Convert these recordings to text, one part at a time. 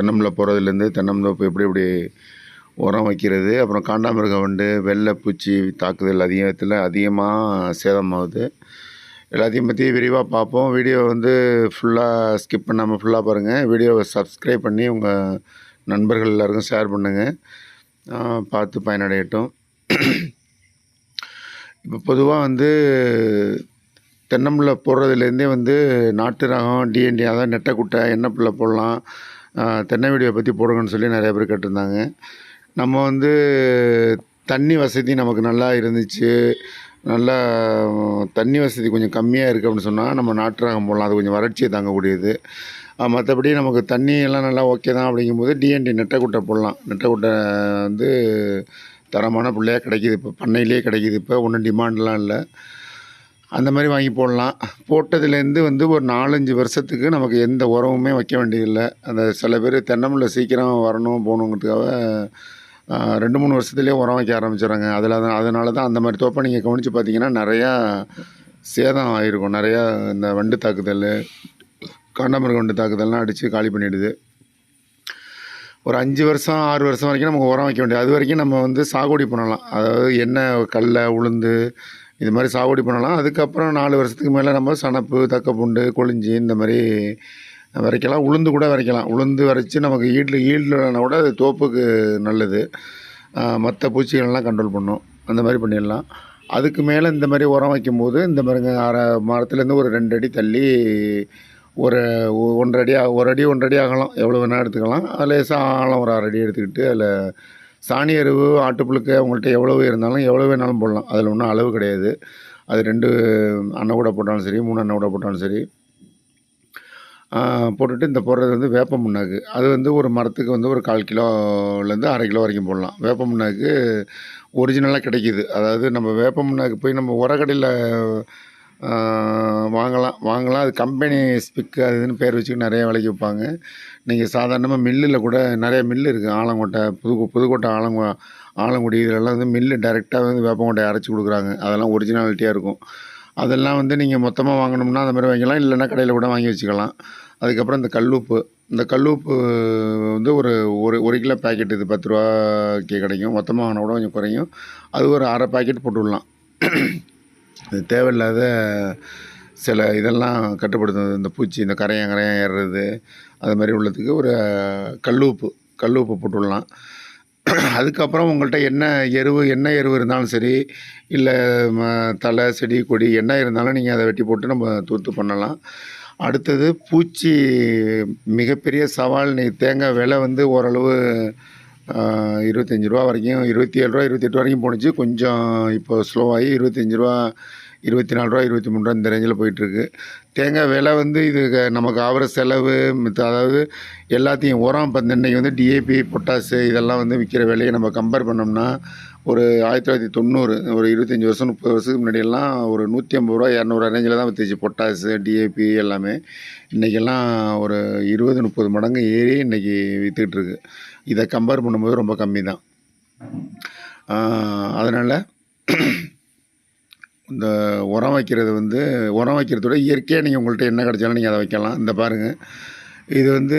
தென்னம்பிள்ளை போகிறதுலேருந்து தென்னந்தோப்பு எப்படி எப்படி உரம் வைக்கிறது அப்புறம் காண்டாமிருகம் வண்டு வெள்ளைப்பூச்சி தாக்குதல் அதிகத்தில் அதிகமாக சேதமாகுது. எல்லாத்தையும் பற்றி விரிவாக பார்ப்போம். வீடியோ வந்து ஃபுல்லாக ஸ்கிப் பண்ணாமல் ஃபுல்லாக பாருங்கள் வீடியோவை சப்ஸ்கிரைப் பண்ணி உங்கள் நண்பர்கள் எல்லாருக்கும் ஷேர் பண்ணுங்கள் பார்த்து பயனடையட்டும். இப்போ பொதுவாக வந்து தென்னம்பிள்ளை போடுறதுலேருந்தே வந்து நாட்டு ரகம் டிஎன்டி அதாவது நெட்டைக்குட்டை எண்ணெய் பிள்ளை போடலாம். தென்னை வீடியோ பற்றி போடுங்கன்னு சொல்லி நிறைய பேர் கேட்டிருந்தாங்க. நம்ம வந்து தண்ணி வசதி நமக்கு நல்லா இருந்துச்சு. நல்லா தண்ணி வசதி கொஞ்சம் கம்மியாக இருக்குது அப்படின்னு சொன்னால் நம்ம நாட்டு ரகம் போடலாம். அது கொஞ்சம் வறட்சியை தாங்கக்கூடியது. மற்றபடி நமக்கு தண்ணி எல்லாம் நல்லா ஓகே தான் அப்படிங்கும்போது டிஎன்டி நெட்டைக்குட்டை போடலாம். நெட்டைக்குட்டை வந்து தரமான பிள்ளையாக கிடைக்கிது. இப்போ பண்ணையிலே கிடைக்கிது. இப்போ ஒன்றும் டிமாண்ட்லாம் இல்லை. அந்த மாதிரி வாங்கி போடலாம். போட்டதுலேருந்து வந்து ஒரு நாலஞ்சு வருஷத்துக்கு நமக்கு எந்த உரமுமே வைக்க வேண்டியதில்லை. அந்த சில பேர் தென்னம்பிள்ளை சீக்கிரம் வரணும் போகணுங்கிறதுக்காக ரெண்டு மூணு வருஷத்துலேயே உரம் வைக்க ஆரம்பிச்சிடுறாங்க. அதில் தான் அதனால தான் அந்த மாதிரி தோப்பை நீங்கள் கவனித்து பார்த்தீங்கன்னா நிறையா சேதம் ஆகிருக்கும் நிறையா இந்த வண்டு தாக்குதல் காண்டாமிருக வண்டு தாக்குதல்லாம் அடித்து காலி பண்ணிடுது. ஒரு அஞ்சு வருஷம் ஆறு வருஷம் வரைக்கும் நமக்கு உரம் வைக்க வேண்டியது. அது வரைக்கும் நம்ம வந்து சாகுபடி பண்ணலாம். அதாவது எண்ணெய் கடல உளுந்து இது மாதிரி சாகுபடி பண்ணலாம். அதுக்கப்புறம் நாலு வருஷத்துக்கு மேலே நம்ம சணப்பு தக்கப்புண்டு கொளிஞ்சி இந்த மாதிரி விதைக்கலாம் உளுந்து கூட விதைக்கலாம் உளுந்து விதைச்சி நமக்கு ஈட்டில் ஈல்டுனா கூட அது தோப்புக்கு நல்லது. மற்ற பூச்சிகள்லாம் கண்ட்ரோல் பண்ணும். அந்த மாதிரி பண்ணிடலாம். அதுக்கு மேலே இந்த மாதிரி உரம் வைக்கும்போது இந்த மாதிரிங்க அரை மரத்துலேருந்து ஒரு ரெண்டு அடி தள்ளி ஒரு ஒன்றரை அடி ஒரு அடி ஒன்றரை அடி ஆகலாம். எவ்வளோ வேணால் எடுத்துக்கலாம். அதில் லேசாக ஆழம் ஒரு அரை அடி எடுத்துக்கிட்டு அதில் சாணி எருவு ஆட்டுப்புழுக்க உங்கள்கிட்ட எவ்வளவு இருந்தாலும் எவ்வளோ வேணாலும் போடலாம். அதில் ஒன்றும் அளவு கிடையாது. அது ரெண்டு அன்னை கூட போட்டாலும் சரி மூணு அன்னை கூட போட்டாலும் சரி. போட்டுட்டு இந்த போடுறது வந்து வேப்ப முன்னாக்கு. அது வந்து ஒரு மரத்துக்கு வந்து ஒரு கால் கிலோலேருந்து அரை கிலோ வரைக்கும் போடலாம். வேப்ப முன்னாக்கு ஒரிஜினலாக கிடைக்கிது. அதாவது நம்ம வேப்ப முன்னாக்கு போய் நம்ம உரக்கடையில் வாங்கலாம் வாங்கலாம். அது கம்பெனி ஸ்பிக்கு அது இதுன்னு பேர் வச்சுக்கிட்டு நிறைய விலைக்கு விற்பாங்க. நீங்கள் சாதாரணமாக மில்லில் கூட நிறைய மில்லு இருக்குது ஆலங்கோட்டை புது புதுக்கோட்டை ஆலங்கோ ஆலங்குடி இதிலெல்லாம் வந்து மில்லு டைரெக்டாக வந்து வேப்பங்கொட்டையை அரைச்சி கொடுக்குறாங்க. அதெல்லாம் ஒரிஜினாலிட்டியாக இருக்கும். அதெல்லாம் வந்து நீங்கள் மொத்தமாக வாங்கணும்னா அந்த மாதிரி வாங்கிக்கலாம். இல்லைன்னா கடையில் கூட வாங்கி வச்சுக்கலாம். அதுக்கப்புறம் இந்த கல்லுப்பு. இந்த கல்லுப்பு வந்து ஒரு ஒரு ஒரு கிலோ பேக்கெட் இது பத்து ரூபாய்க்கு கிடைக்கும். மொத்தமாக வாங்கினா கூட கொஞ்சம் குறையும். அது ஒரு அரை பாக்கெட் போட்டு விடலாம். இது தேவையில்லாத சில இதெல்லாம் கட்டுப்படுத்தும் இந்த பூச்சி இந்த கரையான் கரையான் ஏறுறது அது மாதிரி உள்ளதுக்கு ஒரு கல் உப்பு கல் உப்பு போட்டுடலாம். அதுக்கப்புறம் உங்கள்கிட்ட என்ன எருவு என்ன எருவு இருந்தாலும் சரி இல்லை ம- தலை செடி கொடி என்ன இருந்தாலும் நீங்கள் அதை வெட்டி போட்டு நம்ம தூத்து பண்ணலாம். அடுத்தது பூச்சி மிகப்பெரிய சவால் நீ தேங்காய் விலை வந்து ஓரளவு இருபத்தஞ்சி ரூபா வரைக்கும் இருபத்தி ஏழு ரூபா இருபத்தெட்டு வரைக்கும் போணுச்சு. கொஞ்சம் இப்போ ஸ்லோவாகி இருபத்தஞ்சி ரூபா இருபத்தி நாலு ரூபா இருபத்தி மூணு ரூபா இந்த ரேஞ்சில் போயிட்டுருக்கு. தேங்காய் விலை வந்து இது க- நமக்கு ஆகிற செலவு மித்த அதாவது எல்லாத்தையும் உரம் இப்போ இன்றைக்கி வந்து டிஏபி பொட்டாசு இதெல்லாம் வந்து விற்கிற விலையை நம்ம கம்பேர் பண்ணோம்னா ஒரு ஆயிரத்தி தொள்ளாயிரத்தி தொண்ணூறு ஒரு இருபத்தஞ்சி வருஷம் முப்பது வருஷத்துக்கு முன்னாடியெல்லாம் ஒரு நூற்றி ஐம்பது ரூபா இரநூறு ரேஞ்சில் தான் விற்றுச்சு பொட்டாசு டிஏபி எல்லாமே. இன்றைக்கெல்லாம் ஒரு இருபது முப்பது மடங்கு ஏறி இன்றைக்கி விற்றுக்கிட்டு இருக்கு. இதை கம்பேர் பண்ணும்போது ரொம்ப கம்மி தான் அதனால் இந்த உரம் வைக்கிறது வந்து உரம் வைக்கிறதோட இயற்கையாக நீங்கள் உங்கள்கிட்ட என்ன கிடைச்சாலும் நீங்கள் அதை வைக்கலாம். இந்த பாருங்கள் இது வந்து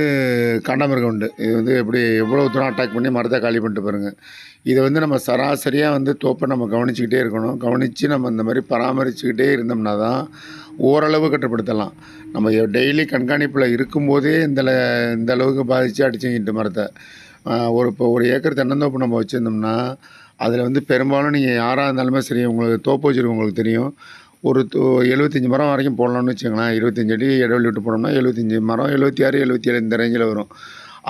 காண்டாமிருகம் உண்டு. இது வந்து எப்படி எவ்வளோ தூரம் அட்டாக் பண்ணி மரத்தை காலி பண்ணிட்டு பாருங்கள் இதை வந்து நம்ம சராசரியாக வந்து தோப்பை நம்ம கவனிச்சுக்கிட்டே இருக்கணும். கவனித்து நம்ம இந்த மாதிரி பராமரிச்சுக்கிட்டே இருந்தோம்னா தான் ஓரளவு கட்டுப்படுத்தலாம். நம்ம டெய்லி கண்காணிப்பில் இருக்கும்போதே இந்த இந்த அளவுக்கு பாதித்து அடிச்சுக்கிட்டு மரத்தை. ஒரு இப்போ ஒரு ஏக்கர் தென்னந்தோப்பு நம்ம வச்சுருந்தோம்னா அதில் வந்து பெரும்பாலும் நீங்கள் யாராக இருந்தாலுமே சரி உங்களுக்கு தோப்பு வச்சுருக்கவங்களுக்கு தெரியும். ஒரு தோ எழுபத்தஞ்சி மரம் வரைக்கும் போடலாம்னு வச்சுக்கோங்களேன். இருபத்தஞ்சி அடி இடைவெளி விட்டு போனோம்னா எழுபத்தஞ்சி மரம் எழுபத்தி ஆறு எழுபத்தி ஏழு இந்த ரேஞ்சில் வரும்.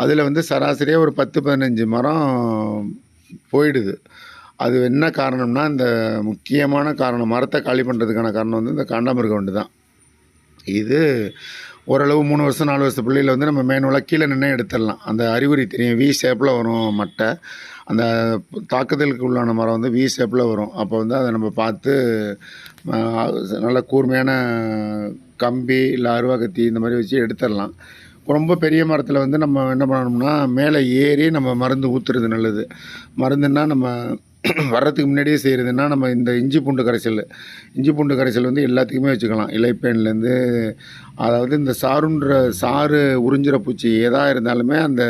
அதில் வந்து சராசரியாக ஒரு பத்து பதினஞ்சு மரம் போயிடுது. அது என்ன காரணம்னா இந்த முக்கியமான காரணம் மரத்தை காலி பண்ணுறதுக்கான காரணம் வந்து இந்த காண்டாமிருகம் வண்டு தான் இது ஓரளவு மூணு வருஷம் நாலு வருஷம் பிள்ளையில வந்து நம்ம மேனுவலாக கீழே நின்று எடுத்துடலாம். அந்த அறிகுறி தெரியும். வி ஷேப்பில் வரும் மட்டை. அந்த தாக்குதலுக்கு உள்ளான மரம் வந்து வி ஷேப்பில் வரும். அப்போ வந்து அதை நம்ம பார்த்து நல்ல கூர்மையான கம்பி இல்லை அருவாக்கத்தி இந்த மாதிரி வச்சு எடுத்துடலாம். ரொம்ப பெரிய மரத்தில் வந்து நம்ம என்ன பண்ணணும்னா மேலே ஏறி நம்ம மருந்து ஊற்றுறது நல்லது. மருந்துன்னா நம்ம வர்றதுக்கு முன்னாடியே செய்கிறதுன்னா நம்ம இந்த இஞ்சி பூண்டு கரைசல் இஞ்சி பூண்டு கரைசல் வந்து எல்லாத்துக்குமே வச்சுக்கலாம். இலைப்பேன்லேருந்து அதாவது இந்த சாருன்ற சாறு உறிஞ்சுற பூச்சி எதாக இருந்தாலுமே அந்த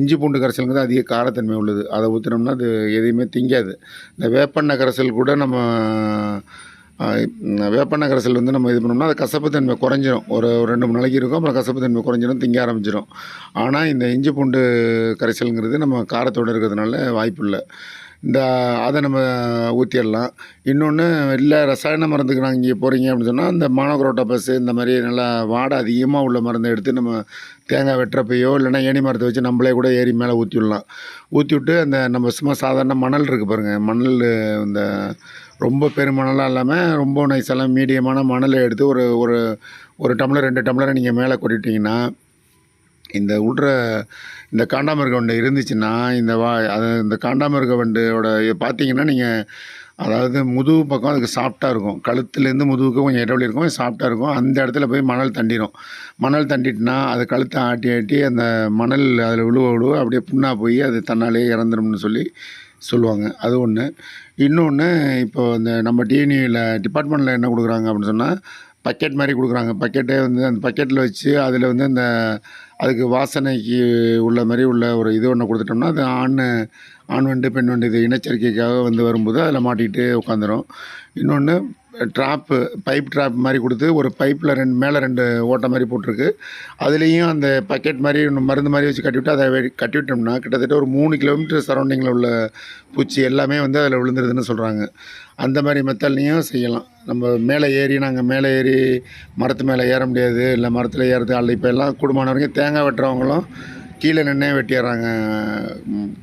இஞ்சி பூண்டு கரைசலுங்கிறது அதிக காரத்தன்மை உள்ளது. அதை ஊற்றினோம்னா அது எதையுமே திங்காது. இந்த வேப்பெண்ணெய் கரைசல் கூட நம்ம வேப்பெண்ணெய் கரைசல் வந்து நம்ம இது பண்ணோம்னா அது கசப்புத்தன்மை குறைஞ்சிரும். ஒரு ஒரு ரெண்டு மூணு நாளைக்கு இருக்கும் அப்புறம் கசப்புத்தன்மை குறைஞ்சிரும் திங்க ஆரம்பிச்சிடும் ஆனால் இந்த இஞ்சி பூண்டு கரைசலுங்கிறது நம்ம காரத்தோடு இருக்கிறதுனால வாய்ப்பு இல்லை இந்த அதை நம்ம ஊற்றிடலாம் இன்னொன்று இல்லை ரசாயன மருந்துக்கு நாங்கள் இங்கே போகிறீங்க அப்படின்னு சொன்னால் இந்த மானோக்ரோட்டோபஸ் இந்த மாதிரி நல்லா வாடை அதிகமாக உள்ள மருந்தை எடுத்து நம்ம தேங்காய் வெட்டுறப்பையோ இல்லைனா ஏணி மரத்தை வச்சு நம்மளே கூட ஏறி மேலே ஊற்றி விடலாம். ஊற்றி விட்டு அந்த நம்ம சும்மா சாதாரண மணல் இருக்குது பாருங்கள் மணல் இந்த ரொம்ப பெருமணலாக இல்லாமல் ரொம்ப நைஸெல்லாம் மீடியமான மணலை எடுத்து ஒரு ஒரு ஒரு டம்ளர் ரெண்டு டம்ளரை நீங்கள் மேலே கொட்டிட்டிங்கன்னா இந்த உள்ற இந்த காண்டாமிருக வண்டு இருந்துச்சுன்னா இந்த வா அது இந்த காண்டாமிருக வண்டோட பார்த்தீங்கன்னா நீங்கள் அதாவது முதுகு பக்கம் அதுக்கு சாஃப்டாக இருக்கும். கழுத்துலேருந்து முதுகுக்கு கொஞ்சம் இடைவெளி இருக்கும். சாஃப்டாக இருக்கும். அந்த இடத்துல போய் மணல் தண்டிடும் மணல் தண்டிட்டுனா அது கழுத்தை ஆட்டி ஆட்டி அந்த மணல் அதில் விழுவ விழுவ அப்படியே புண்ணாக போய் அது தன்னாலே இறந்துரும்னு சொல்லி சொல்லுவாங்க. அது ஒன்று இன்னொன்று இப்போ இந்த நம்ம டிஎன்இயில் டிபார்ட்மெண்ட்டில் என்ன கொடுக்குறாங்க அப்படின்னு சொன்னால் பக்கெட் மாதிரி கொடுக்குறாங்க. பக்கெட்டே வந்து அந்த பக்கெட்டில் வச்சு அதில் வந்து அந்த அதுக்கு வாசனைக்கு உள்ள மாதிரி உள்ள ஒரு இது ஒன்று கொடுத்துட்டோம்னா அது ஆண் ஆண் வண்டு பெண் வண்டு இது இனச்சரிக்கைக்காக வந்து வரும்போது அதில் மாட்டிக்கிட்டு உட்காந்துரும் இன்னொன்று ட்ராப்பு பைப் ட்ராப் மாதிரி கொடுத்து ஒரு பைப்பில் ரெண்டு மேலே ரெண்டு ஓட்டை மாதிரி போட்டிருக்கு. அதுலேயும் அந்த பக்கெட் மாதிரி ஒன்று மருந்து மாதிரி வச்சு கட்டிவிட்டு அதை கட்டி கட்டிவிட்டோம்னா கிட்டத்தட்ட ஒரு மூணு கிலோமீட்டர் சரௌண்டிங்கில் உள்ள பூச்சி எல்லாமே வந்து அதில் விழுந்துருதுன்னு சொல்கிறாங்க அந்த மாதிரி மெத்தட்லேயும் செய்யலாம். நம்ம மேலே ஏறி நாங்கள் மேலே ஏறி மரத்து மேலே ஏற முடியாது. இல்லை மரத்தில் ஏறது அல்ல இப்போ எல்லாம் கூடுமான வரைக்கும் தேங்காய் வெட்டுறவங்களும் கீழே நின்று வெட்டிடுறாங்க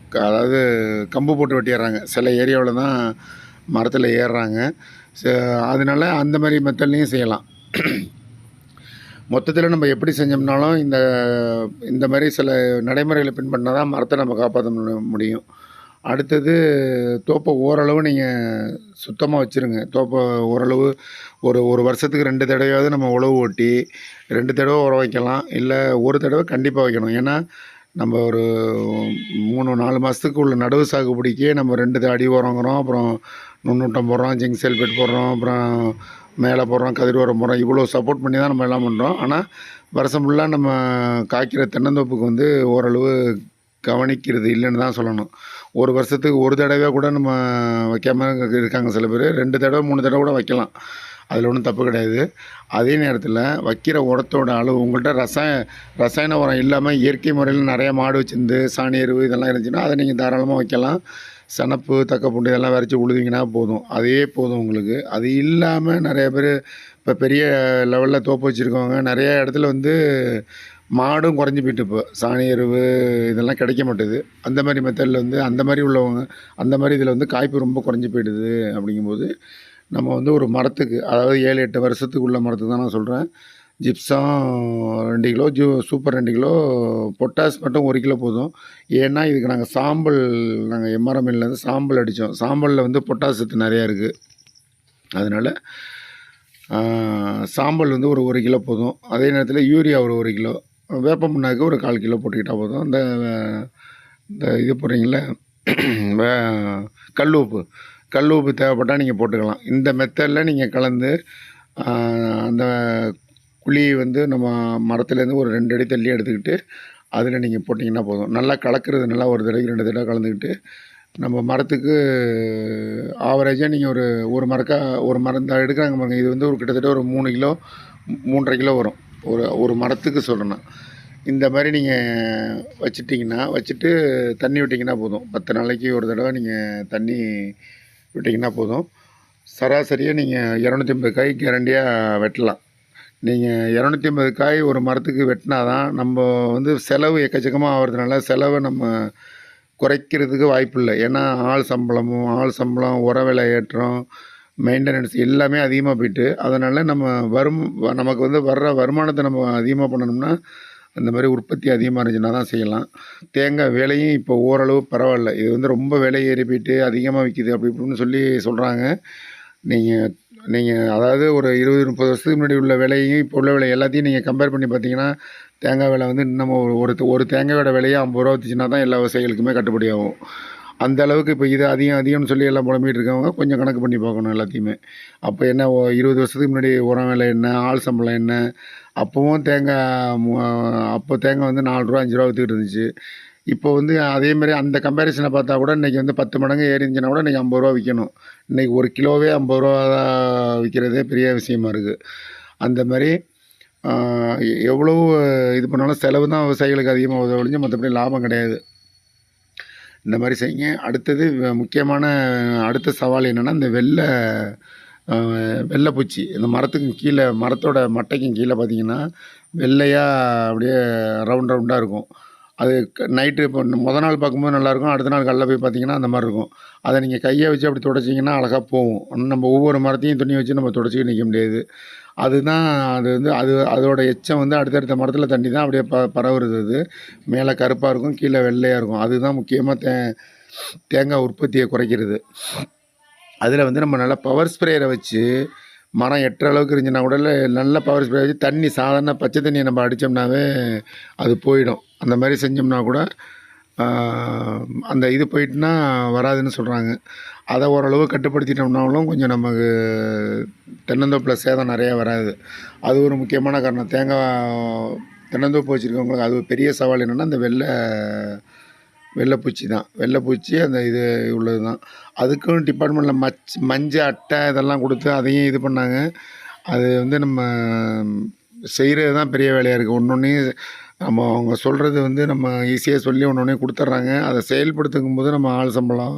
க- அதாவது கம்பு போட்டு வெட்டிடுறாங்க சில ஏரியாவில் தான் மரத்தில் ஏறுறாங்க. ச- அதனால அந்த மாதிரி மெத்தட்லையும் செய்யலாம். மொத்தத்தில் நம்ம எப்படி செஞ்சோம்னாலும் இந்த இந்த மாதிரி சில நடைமுறைகளை பின்பற்றினா தான் மரத்தை நம்ம காப்பாற்ற முடியும். அடுத்தது தோப்பை ஓரளவு நீங்கள் சுத்தமாக வச்சுருங்க. தோப்பை ஓரளவு ஒரு ஒரு வருஷத்துக்கு ரெண்டு தடவையாவது நம்ம உழவு ஓட்டி ரெண்டு தடவை உரம் வைக்கலாம். இல்லை ஒரு தடவை கண்டிப்பாக வைக்கணும். ஏன்னா நம்ம ஒரு மூணு நாலு மாதத்துக்கு உள்ள நடவு சாகுபடிக்கே நம்ம ரெண்டு த- அடி உரங்கிறோம் அப்புறம் நுண்ணூட்டம் போடுறோம் ஜிங்க் செல்பேட் போடுறோம் அப்புறம் மேலே போடுறோம் கதிர் உரம் போடுறோம். இவ்வளோ சப்போர்ட் பண்ணி தான் நம்ம எல்லாம் பண்ணுறோம் ஆனால் வருஷம் ஃபுல்லாக நம்ம காய்க்கிற தென்னந்தோப்புக்கு வந்து ஓரளவு கவனிக்கிறது இல்லைன்னு தான் சொல்லணும். ஒரு வருஷத்துக்கு ஒரு தடவை கூட நம்ம வைக்காமல் இருக்காங்க சில பேர். ரெண்டு தடவை மூணு தடவை கூட வைக்கலாம். அதில் ஒன்றும் தப்பு கிடையாது. அதே நேரத்தில் வைக்கிற உரத்தோட அளவு உங்கள்கிட்ட ரசாய ரசாயன உரம் இல்லாமல் இயற்கை முறையில் நிறைய மாடு வச்சுருந்து சாணி எருவு இதெல்லாம் இருந்துச்சுன்னா அதை நீங்கள் தாராளமாக வைக்கலாம். சனப்பு தக்கப்பூண்டு இதெல்லாம் வரைச்சி உழுதிங்கன்னா போதும். அதே போதும் உங்களுக்கு. அது இல்லாமல் நிறைய பேர் இப்போ பெரிய லெவலில் தோப்பு வச்சுருக்கவங்க நிறைய இடத்துல வந்து மாடும் குறைஞ்சி போயிட்டு இப்போ. சாணி எருவு இதெல்லாம் கிடைக்க மாட்டேது. அந்த மாதிரி மெத்தடில் வந்து அந்த மாதிரி உள்ளவங்க அந்த மாதிரி இதில் வந்து காய்ப்பு ரொம்ப குறைஞ்சி போயிடுது அப்படிங்கும்போது நம்ம வந்து ஒரு மரத்துக்கு அதாவது ஏழு எட்டு வருஷத்துக்கு உள்ள மரத்துக்கு தான் நான் சொல்கிறேன் ஜிப்ஸம் ரெண்டு கிலோ ஜூ சூப்பர் ரெண்டு கிலோ பொட்டாஸ் மட்டும் ஒரு கிலோ போதும். ஏன்னா இதுக்கு நாங்கள் சாம்பல் நாங்கள் எம்ஆர்எம்எல்லேருந்து சாம்பல் அடித்தோம் சாம்பலில் வந்து பொட்டாஸ் சத்து நிறையா இருக்குது அதனால் சாம்பல் வந்து ஒரு ஒரு கிலோ போதும். அதே நேரத்தில் யூரியா ஒரு ஒரு கிலோ. வேப்ப புண்ணாக்கு ஒரு கால் கிலோ போட்டுக்கிட்டால் போதும். இந்த இந்த இது போடுறீங்களே வே கல் உப்பு. கல் உப்பு தேவைப்பட்டால் நீங்கள் போட்டுக்கலாம். இந்த மெத்தடில் நீங்கள் கலந்து அந்த குழி வந்து நம்ம மரத்துலேருந்து ஒரு ரெண்டு அடி தள்ளி எடுத்துக்கிட்டு அதில் நீங்கள் போட்டிங்கன்னா போதும். நல்லா கலக்கிறது நல்லா ஒரு தடவை ரெண்டு தடவை கலந்துக்கிட்டு நம்ம மரத்துக்கு ஆவரேஜாக நீங்கள் ஒரு ஒரு மரக்கா ஒரு மரம் எடுக்கிறாங்க பாருங்கள் இது வந்து ஒரு கிட்டத்தட்ட ஒரு மூணு கிலோ மூன்றரை கிலோ வரும். ஒரு ஒரு மரத்துக்கு சொல்லணும் இந்த மாதிரி நீங்கள் வச்சிட்டிங்கன்னா வச்சுட்டு தண்ணி விட்டிங்கன்னா போதும். பத்து நாளைக்கு ஒரு தடவை நீங்கள் தண்ணி விட்டிங்கன்னா போதும். சராசரியாக நீங்கள் இரநூத்தி ஐம்பது காய் கேரண்டியாக வெட்டலாம். நீங்கள் இரநூத்தி ஐம்பது காய் ஒரு மரத்துக்கு வெட்டினா தான் நம்ம வந்து செலவு எக்கச்சக்கமாக ஆகிறதுனால செலவை நம்ம குறைக்கிறதுக்கு வாய்ப்பு இல்லை. ஏன்னா ஆள் சம்பளமும் ஆள் சம்பளம் உர விலை ஏற்றம் மெயின்டெனன்ஸ் எல்லாமே அதிகமாக போயிட்டு அதனால் நம்ம வரும் வ- நமக்கு வந்து வர்ற வருமானத்தை நம்ம அதிகமாக பண்ணணும்னா அந்த மாதிரி உற்பத்தி அதிகமாக இருந்துச்சுன்னா தான் செய்யலாம். தேங்காய் விலையும் இப்போ ஓரளவு பரவாயில்ல. இது வந்து ரொம்ப விலை ஏறி போயிட்டு அதிகமாக விற்கிது அப்படி இப்படின்னு சொல்லி சொல்கிறாங்க நீங்கள் நீங்கள் அதாவது ஒரு இருபது முப்பது வருஷத்துக்கு முன்னாடி உள்ள விலையும் இப்போ உள்ள விலை எல்லாத்தையும் நீங்கள் கம்பேர் பண்ணி பார்த்தீங்கன்னா தேங்காய் விலை வந்து இன்னமும் ஒரு ஒரு ஒரு தேங்காயோட விலையை ஐம்பது ரூபா வச்சுன்னா தான் எல்லா விவசாயிகளுக்குமே கட்டுப்படி ஆகும். அந்த அளவுக்கு இப்போ இது அதிகம் அதிகம்னு சொல்லி எல்லாம் புலம்பிகிட்டு இருக்கவங்க கொஞ்சம் கணக்கு பண்ணி பார்க்கணும் எல்லாத்தையுமே. அப்போ என்ன ஓ- இருபது வருஷத்துக்கு முன்னாடி உரம் விலை என்ன ஆள் சம்பளம் என்ன? அப்போவும் தேங்காய் அப்போ தேங்காய் வந்து நாலு ரூபா அஞ்சு ரூபா விற்றுக்கிட்டு இருந்துச்சு. இப்போ வந்து அதே மாதிரி அந்த கம்பேரிசனை பார்த்தா கூட இன்றைக்கி வந்து பத்து மடங்கு ஏறி இருந்துச்சுன்னா கூட இன்றைக்கி ஐம்பது ரூபா விற்கணும் இன்றைக்கி ஒரு கிலோவே ஐம்பது ரூபா தான் விற்கிறதே பெரிய விஷயமா இருக்குது அந்த மாதிரி எவ்வளோ இது பண்ணாலும் செலவு தான் விவசாயிகளுக்கு அதிகமாக உதவ ஒழிஞ்சு மற்றபடி லாபம் கிடையாது. இந்த மாதிரி செய்யுங்க. அடுத்தது முக்கியமான அடுத்த சவால் என்னென்னா இந்த வெள்ளை வெள்ளைப்பூச்சி. இந்த மரத்துக்கும் கீழே மரத்தோட மட்டைக்கும் கீழே பார்த்தீங்கன்னா வெள்ளையாக அப்படியே ரவுண்ட் ரவுண்டாக இருக்கும். அது நைட்டு இப்போ முத நாள் பார்க்கும்போது நல்லாயிருக்கும். அடுத்த நாள் கல்ல போய் பார்த்தீங்கன்னா அந்த மாதிரி இருக்கும். அதை நீங்கள் கையை வச்சு அப்படி தொடச்சிங்கன்னா அழகாக போகும். நம்ம ஒவ்வொரு மரத்தையும் துணி வச்சு நம்ம தொடச்சிக்கிட்டு நிற்க முடியாது. அதுதான் அது வந்து அது அதோட எச்சம் வந்து அடுத்தடுத்த மரத்தில் தண்ணி தான் அப்படியே ப பரவுறது அது. மேலே கருப்பாக இருக்கும் கீழே வெள்ளையாக இருக்கும். அதுதான் முக்கியமாக தே தேங்காய் உற்பத்தியை குறைக்கிறது. அதில் வந்து நம்ம நல்லா பவர் ஸ்ப்ரேயரை வச்சு மரம் எட்டுற அளவுக்கு இருந்துச்சுன்னா கூட நல்ல பவர் ஸ்ப்ரே வச்சு தண்ணி சாதாரண பச்சை தண்ணியை நம்ம அடித்தோம்னாவே அது போயிடும். அந்த மாதிரி செஞ்சோம்னா கூட அந்த இது போயிட்டுனா வராதுன்னு சொல்கிறாங்க அதை ஓரளவு கட்டுப்படுத்திட்டோம்னாலும் கொஞ்சம் நமக்கு தென்னந்தோப்பில் சேதம் நிறையா வராது. அது ஒரு முக்கியமான காரணம். தேங்காய் தென்னந்தோப்பு வச்சுருக்கவங்களுக்கு அது ஒரு பெரிய சவால் என்னென்னா அந்த வெள்ளை வெள்ளைப்பூச்சி தான். வெள்ளைப்பூச்சி அந்த இது உள்ளது தான். அதுக்கும் டிபார்ட்மெண்ட்டில் மச் மஞ்சள் அட்டை இதெல்லாம் கொடுத்து அதையும் இது பண்ணாங்க. அது வந்து நம்ம செய்கிறது தான் பெரிய வேலையாக இருக்குது ஒன்று ஒன்றையும் நம்ம அவங்க சொல்கிறது வந்து நம்ம ஈஸியாக சொல்லி ஒன்று ஒன்றே கொடுத்துட்றாங்க. அதை செயல்படுத்துங்கும் போது நம்ம ஆள் சம்பளம்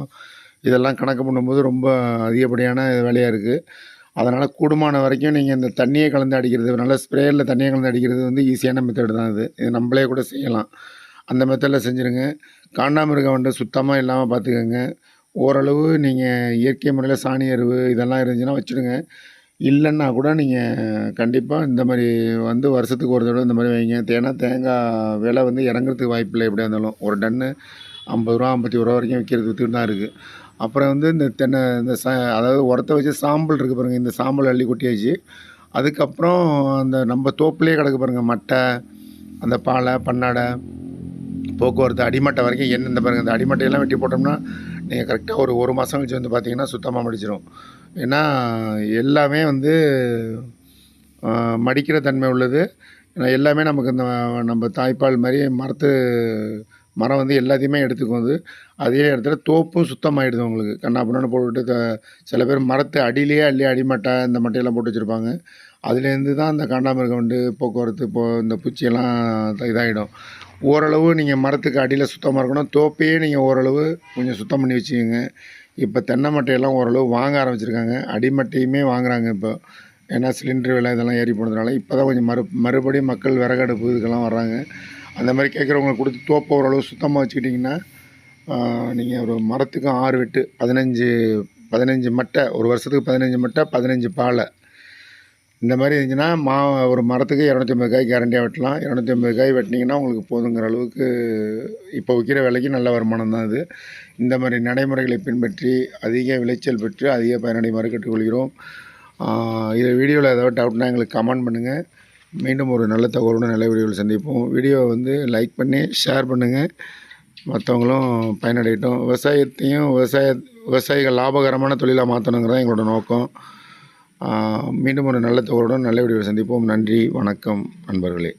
இதெல்லாம் கணக்கு பண்ணும்போது ரொம்ப அதிகப்படியான வேலையாக இருக்குது அதனால் கூடுமான வரைக்கும் நீங்கள் இந்த தண்ணியை கலந்து அடிக்கிறது நல்ல ஸ்ப்ரேயரில் தண்ணியை கலந்து அடிக்கிறது வந்து ஈஸியான மெத்தட் தான் இது. இது நம்மளே கூட செய்யலாம். அந்த மெத்தடில் செஞ்சுருங்க. காண்டாமிருகம் வந்து சுத்தமாக இல்லாமல் பார்த்துக்கோங்க ஓரளவு நீங்கள் இயற்கை முறையில் சாணி எருவு இதெல்லாம் இருந்துச்சுன்னா வச்சுடுங்க. இல்லைன்னா கூட நீங்கள் கண்டிப்பாக இந்த மாதிரி வந்து வருஷத்துக்கு ஒரு தடவை இந்த மாதிரி வைங்க. ஏன்னா தேங்காய் விலை வந்து இறங்குறதுக்கு வாய்ப்பில்லை எப்படியா இருந்தாலும். ஒரு டன்னு ஐம்பது ரூபா ஐம்பத்தி ஒரு ரூபா வரைக்கும் விற்கிறது விற்றுட்டு தான் இருக்குது அப்புறம் வந்து இந்த தென்னை இந்த சா அதாவது உரத்தை வச்சு சாம்பல் இருக்குது பாருங்கள் இந்த சாம்பல் அள்ளி கொட்டியாச்சு. அதுக்கப்புறம் அந்த நம்ம தோப்புலேயே கிடக்கு பாருங்கள் மட்டை அந்த பாலை பண்ணாடை போக்குவரத்து அடிமட்டை வரைக்கும் என்ன இந்த பாருங்கள் இந்த அடிமட்டையெல்லாம் வெட்டி போட்டோம்னா நீங்கள் கரெக்டாக ஒரு ஒரு மாதம் கழிச்சு வந்து பார்த்தீங்கன்னா சுத்தமாக மடிச்சிடும் ஏன்னா எல்லாமே வந்து மடிக்கிற தன்மை உள்ளது. ஏன்னா எல்லாமே நமக்கு இந்த நம்ம தாய்ப்பால் மாதிரி மரத்து மரம் வந்து எல்லாத்தையுமே எடுத்துக்கும் வந்து அதே இடத்துல தோப்பும் சுத்தமாகிடுது உங்களுக்கு. கண்ணாப்புண்ணு போட்டுட்டு த- சில பேர் மரத்து அடியிலேயே அள்ளி அடிமட்டை இந்த மட்டையெல்லாம் போட்டு வச்சுருப்பாங்க. அதுலேருந்து தான் இந்த காண்டாமிருகம் வந்து போக்குவரத்து இப்போ இந்த பூச்சியெல்லாம் இதாகிடும் ஓரளவு நீங்கள் மரத்துக்கு அடியில் சுத்தமாக இருக்கணும். தோப்பையே நீங்கள் ஓரளவு கொஞ்சம் சுத்தம் பண்ணி வச்சுக்கோங்க. இப்போ தென்னை மட்டையெல்லாம் ஓரளவு வாங்க ஆரம்பிச்சிருக்காங்க. அடிமட்டையுமே வாங்குறாங்க இப்போ. ஏன்னா சிலிண்டர் விலை இதெல்லாம் ஏறி போனதுனால இப்போ தான் கொஞ்சம் மறு மறுபடியும் மக்கள் விறகடுப்பு இதுக்கெல்லாம் வர்றாங்க. அந்த மாதிரி கேட்குறவங்க கொடுத்து தோப்பை ஓரளவு சுத்தமாக வச்சுக்கிட்டிங்கன்னா நீங்கள் ஒரு மரத்துக்கு ஆறு வெட்டு பதினஞ்சு பதினஞ்சு மட்டை ஒரு வருஷத்துக்கு பதினஞ்சு மட்டை பதினஞ்சு பாலை இந்த மாதிரி இருந்துச்சுன்னா மா ஒரு மரத்துக்கு இரநூத்தி ஐம்பது காய் கேரண்டியாக வெட்டலாம். இரநூத்தி ஐம்பது காய் வெட்டினீங்கன்னா உங்களுக்கு போதுங்கிற அளவுக்கு இப்போ விற்கிற விலைக்கு நல்ல வருமானம் தான் அது. இந்த மாதிரி நடைமுறைகளை பின்பற்றி அதிக விளைச்சல் பெற்று அதிக பயனடைமாறு கேட்டுக்கொள்கிறோம் இது வீடியோவில் ஏதாவது டவுட்னா எங்களுக்கு கமெண்ட் பண்ணுங்கள் மீண்டும் ஒரு நல்ல தகவலுடன் நல்ல வீடியோவில் சந்திப்போம். வீடியோவை வந்து லைக் பண்ணி ஷேர் பண்ணுங்கள் மற்றவங்களும் பயனடையட்டும். விவசாயத்தையும் விவசாய விவசாயிகள் லாபகரமான தொழிலாக மாற்றணுங்கிறதான் எங்களோட நோக்கம். மீண்டும் ஒரு நல்ல தகவலுடன் நல்ல வீடியோவில் சந்திப்போம். நன்றி வணக்கம் நண்பர்களே.